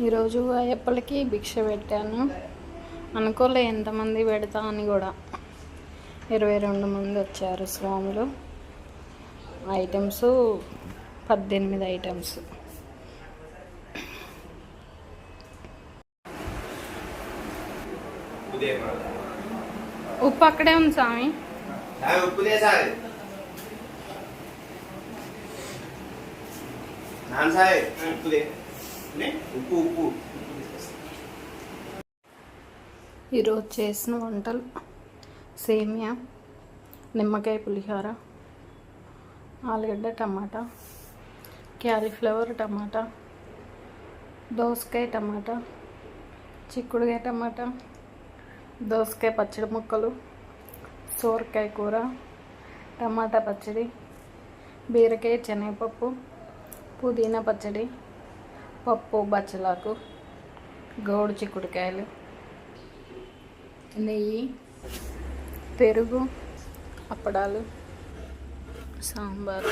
ఈరోజు అయ్యప్పలకి భిక్ష పెట్టాను. అనుకోలే ఎంతమంది పెడతా అని కూడా. ఇరవై రెండు మంది వచ్చారు స్వాములు. ఐటమ్స్ పద్దెనిమిది ఐటమ్స్. ఉప్పు అక్కడే ఉంది స్వామి. ఉప్పు తీసుకుని ఉప్పు ఉప్పు ఈరోజు చేసిన వంటలు సేమియా నిమ్మకాయ పులిహోర ఆలుగడ్డ టమాటా క్యాలీఫ్లవర్ టమాటా దోసకాయ టమాటా చిక్కుడుకాయ టమాటా దోసకాయ పచ్చడి ముక్కలు సోరకాయ కూర టమాటా పచ్చడి బీరకాయ శనగపప్పు పుదీనా పచ్చడి పప్పు బచ్చలాకు గౌడు చిక్కుడుకాయలు నెయ్యి పెరుగు అప్పడాలు సాంబారు.